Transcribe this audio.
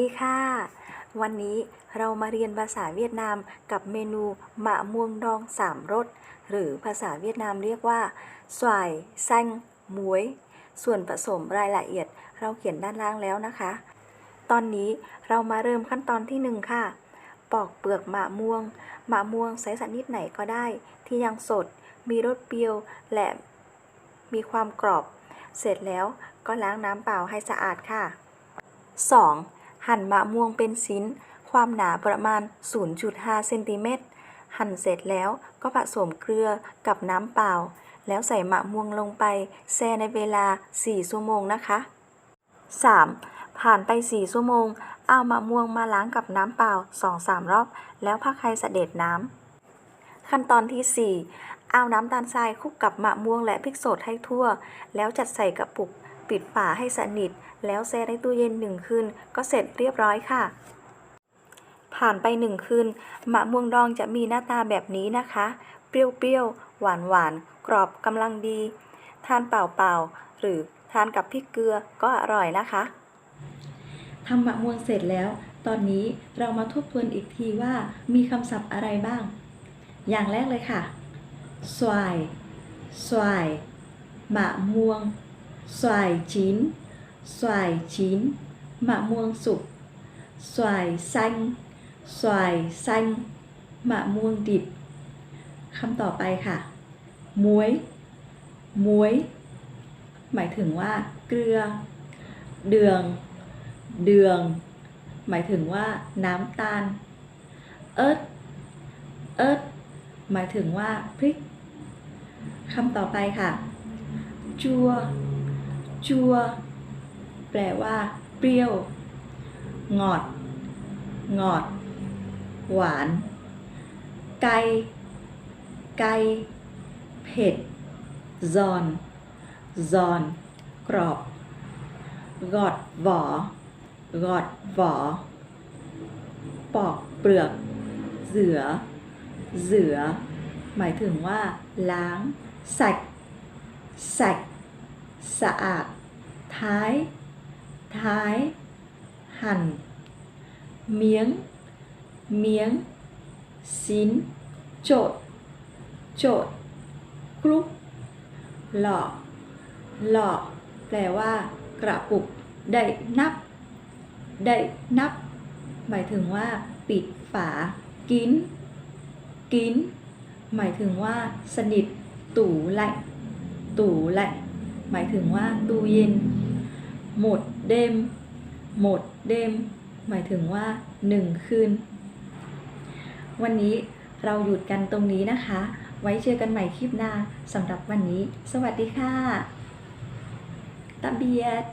วัสดีค่ะ วันนี้เรามาเรียนภาษาเวียดนามกับเมนูมะม่วงดองสามรสหรือภาษาเวียดนามเรียกว่าสวายซังหมวย ส่วนผสมรายละเอียดเราเขียนด้านล่างแล้วนะคะ ตอนนี้เรามาเริ่มขั้นตอนที่หนึ่งค่ะ ปอกเปลือกมะม่วง มะม่วงไซส์นิดไหนก็ได้ ที่ยังสด มีรสเปรี้ยวและมีความกรอบ เสร็จแล้วก็ล้างน้ำเปล่าให้สะอาดค่ะ 2. หั่นมะม่วงเป็นชิ้น ความหนาประมาณ 0.5 เซนติเมตร หั่นเสร็จแล้วก็ผสมเกลือกับน้ำเปล่า แล้วใส่มะม่วงลงไปแช่ในเวลา 4 ชั่วโมงนะคะ 3. ผ่านไป 4 ชั่วโมง เอามะม่วงมาล้างกับน้ำเปล่า 2-3 รอบ แล้วพักให้เสด็จน้ำ ขั้นตอนที่ 4 เอาน้ำตาลทรายคลุกกับมะม่วงและพริกสดให้ทั่ว แล้วจัดใส่กระปุก ปิดฝาให้สนิท แล้วแช่ในตู้เย็นหนึ่งคืนก็เสร็จเรียบร้อยค่ะ ผ่านไปหนึ่งคืนมะม่วงดองจะมีหน้าตาแบบนี้นะคะ เปรี้ยวๆ หวานๆ กรอบกำลังดี ทานเปล่าๆ หรือทานกับพริกเกลือก็อร่อยนะคะทำมะม่วงเสร็จแล้ว ตอนนี้เรามาทบทวนอีกทีว่ามีคำศัพท์อะไรบ้าง อย่างแรกเลยค่ะสวายสวายมะม่วง สวายชิ้นสวายชิ้นมะม่วงสุกสวายซังสวายซังมะม่วงดิบคำต่อไปค่ะมวยมวย หมายถึงว่า เกลือ เดือง เดือง หมายถึงว่า น้ำตาล เอิร์ดเอิร์ดหมายถึงว่าพริกคำต่อไปค่ะ จัว จัว แปลว่า เปรี้ยว งอด งอด หวาน ไกไกเผ็ดซอนซอน กรอบ กอดหวอกอดหวอ ปอกเปลือกเสือเสือ หมายถึงว่า ล้างสัก สะอาด ท้าย ท้าย หั่น เมียง เมียง สิน โจด โจดคลุกหล่อ หล่อ แปลว่า กระปุก ได้นับ ได้นับ หมายถึงว่า ปิดฝา กิน กิน หมายถึงว่า สนิทตู่แหละตู่แหมายถึงว่าตู้เย็น หมดเดมหมดเดมหมายถึงว่าหนึ่งคืน วันนี้เราหยุดกันตรงนี้นะคะ ไว้เจอกันใหม่คลิปหน้าสำหรับวันนี้ สวัสดีค่ะตะเบียด